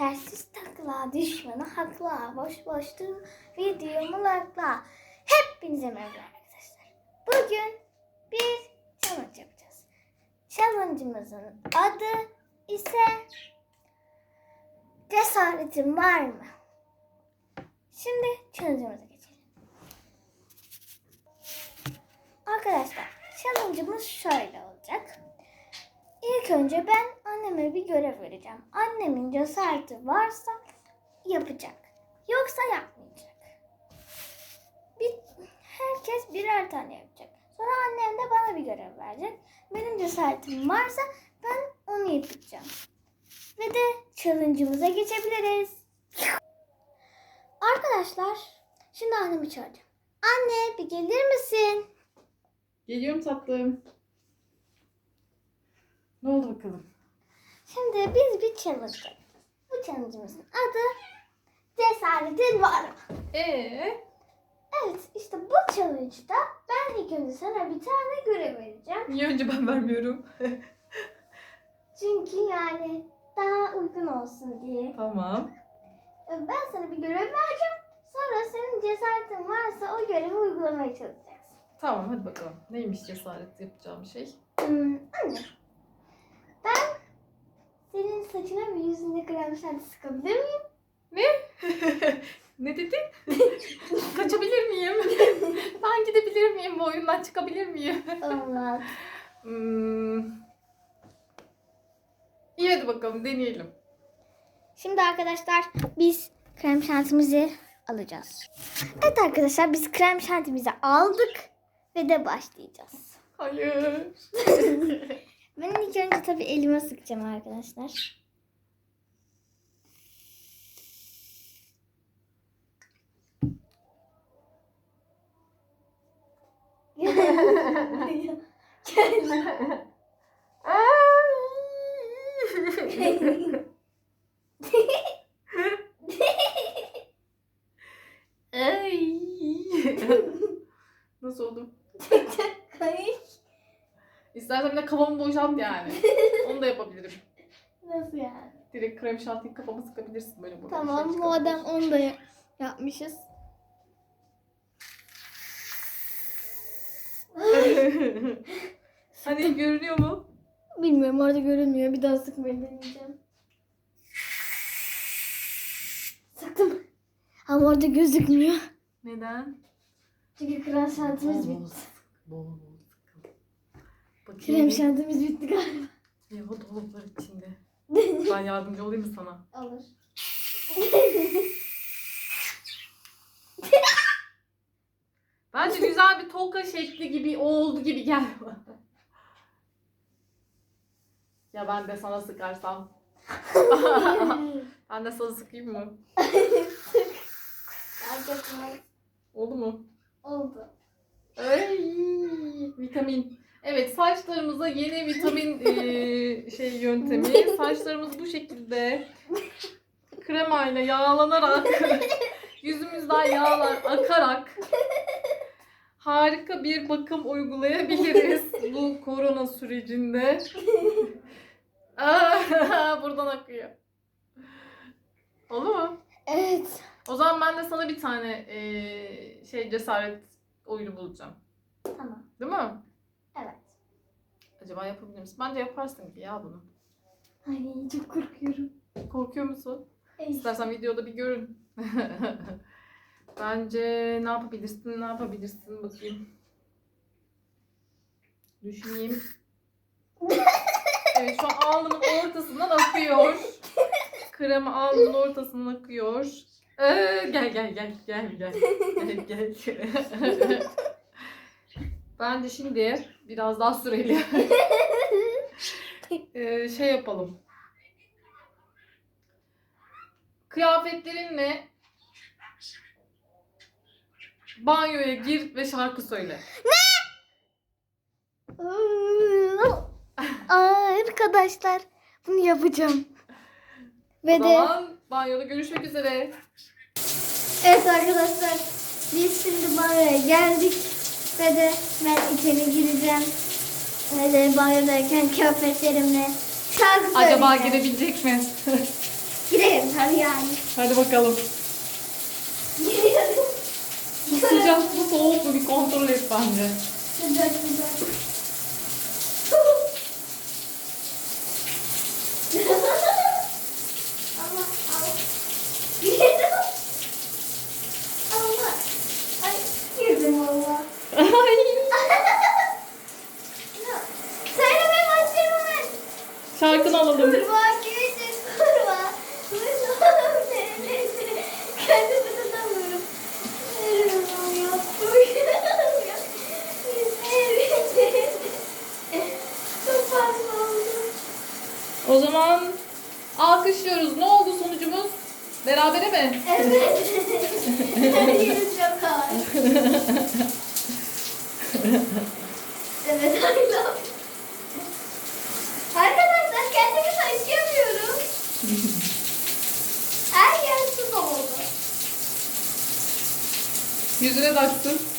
Tersiz takla düşmanı hakla. Boş boştu videomu lakla. Hepinize merhaba arkadaşlar. Bugün bir challenge yapacağız. Challenge'ımızın adı ise cesaretin var mı? Şimdi challenge'ımıza geçelim. Arkadaşlar challenge'ımız şöyle olacak. İlk önce ben anneme bir görev vereceğim. Annemin cesareti varsa yapacak. Yoksa yapmayacak. Bir, herkes birer tane yapacak. Sonra annem de bana bir görev verecek. Benim cesaretim varsa ben onu yapacağım. Ve de challenge'ımıza geçebiliriz. Arkadaşlar şimdi annemi çağıracağım. Anne bir gelir misin? Geliyorum tatlım. Ne oldu bakalım? Şimdi biz bir challenge. Bu challenge'ımızın adı Cesaretin Var mı? Ee? Evet işte bu challenge'da ben ilk önce sana bir tane görev vereceğim. Niye önce ben vermiyorum? Çünkü yani daha uygun olsun diye. tamam. Ben sana bir görev vereceğim. Sonra senin cesaretin varsa o görevi uygulamaya çalışacaksın. Tamam hadi bakalım. Neymiş cesaret yapacağım şey? Hmm, anne. Ben senin saçına ve şanti sıkabilir miyim? ne dedin? Kaçabilir miyim? ben gidebilir miyim? Bu oyundan çıkabilir miyim? Olmaz. Hmm. İyi hadi bakalım deneyelim. Şimdi arkadaşlar biz krem şantimizi alacağız. Evet arkadaşlar biz krem şantimizi aldık ve de başlayacağız. Hayır. Ben ilk önce tabii elime sıkacağım arkadaşlar. Ay. Nasıl oldu? İstersen bir de kafamı boşalt yani. Onu da yapabilirim. Nasıl yani? Direkt krem şantiyi kafama sıkabilirsin böyle burada. Tamam madem çıkabilirsin. onu da ya- yapmışız. hani görünüyor mu? Bilmiyorum orada görünmüyor. Bir daha sıkmayı deneyeceğim. Sıktım. Ama orada gözükmüyor. Neden? Çünkü krem şantimiz bitti. Bol bol. Krem şantimiz bitti galiba. Ya o dolaplar içinde. Ben yardımcı olayım mı sana? Olur. Bence güzel bir toka şekli gibi oldu gibi bana. Ya ben de sana sıkarsam. ben de sana sıkayım mı? Oldu mu? Oldu. Ay, vitamin. Evet saçlarımıza yeni vitamin eee, şey yöntemi. Saçlarımız bu şekilde kremayla yağlanarak yüzümüzden yağlar akarak harika bir bakım uygulayabiliriz bu korona sürecinde. Aa, Buradan akıyor. Oldu mu? Evet. O zaman ben de sana bir tane eee, şey cesaret oyunu bulacağım. Tamam. Değil mi? Evet. Acaba yapabilir misin? Bence yaparsın gibi ya bunu. Ay çok korkuyorum. Korkuyor musun? Evet. İstersen videoda bir görün. Bence ne yapabilirsin, ne yapabilirsin bakayım. Düşüneyim. Evet şu an alnımın ortasından akıyor. Krem alnımın ortasından akıyor. Ee, gel gel gel gel gel. Gel gel. Bence şimdi biraz daha süreli. Ee, şey yapalım. Kıyafetlerinle banyoya gir ve şarkı söyle. Aa, arkadaşlar bunu yapacağım. O Ve de zaman banyoda görüşmek üzere. evet arkadaşlar biz şimdi banyoya geldik ve de ben içeri gireceğim. Ve de banyodayken kıyafetlerimle şarkı Acaba söyleyeceğim. girebilecek mi? Girelim yeter yani. Hadi bakalım. Bu sıcak mı soğuk mu bir kontrol et bence. Sıcak sıcak. Söylemeye başlayayım hemen. Şarkını alalım. Kurbağa güneşe kurbağa. Kurbağa nefesi. Kendimi tutamıyorum. Uyuyor, uyuyor. Evet. Çok fazla oldu. O zaman alkışlıyoruz. Ne oldu sonucumuz? Berabere mi? Evet. Her yerim çok ağır. evet aynen. Arkadaşlar kendimi taşıyamıyorum. Her yer su doldu. Yüzüne de.